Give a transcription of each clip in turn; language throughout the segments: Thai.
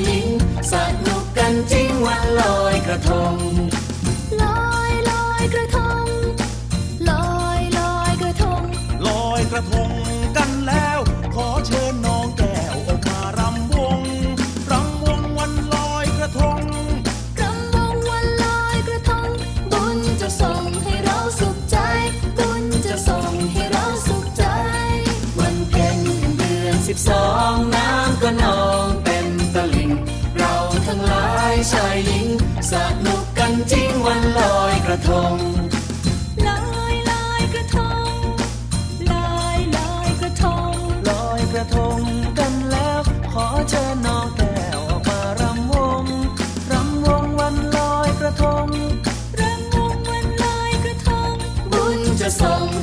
ชายหญิง สนุกกันจริงวันลอยกระทง ลอยลอยกระทง ลอยลอยกระทง ลอยกระทงกันแล้ว ขอเชิญน้องแก้วออกมารำวงรำวงวันลอยกระทงรำวงวันลอยกระทง บุญจะส่งให้เราสุขใจ บุญจะส่งให้เราสุขใจ วันเพ็ญเดือนสิบสองน้ำก็นอง สนุกกันจริงวันลอยกระทงลอยลอยกระทงลอยลอยกระทงลอยกระทงกันแล้ว ขอเชิญน้องแก้วออกมารำวงรำวงวันลอยกระทงรำวงวันลอยกระทงบุญจะส่ง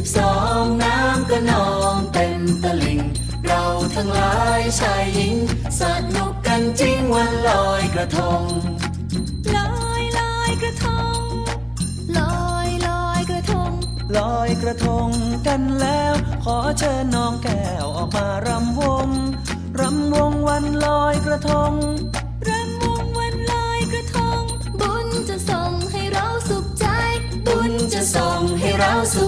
สิบสองน้ำก็นองเต็มตลิ่ง เราทั้งหลายชายหญิงสนุกกันจริงวันลอยกระทง ลอยลอยกระทง ลอยลอยกระทง ลอยกระทงกันแล้ว ขอเชิญน้องแก้วออกมารำวง รำวงวันลอยกระทง รำวงวันลอยกระทง บุญจะส่งให้เราสุขใจ บุญจะส่งให้เราสุข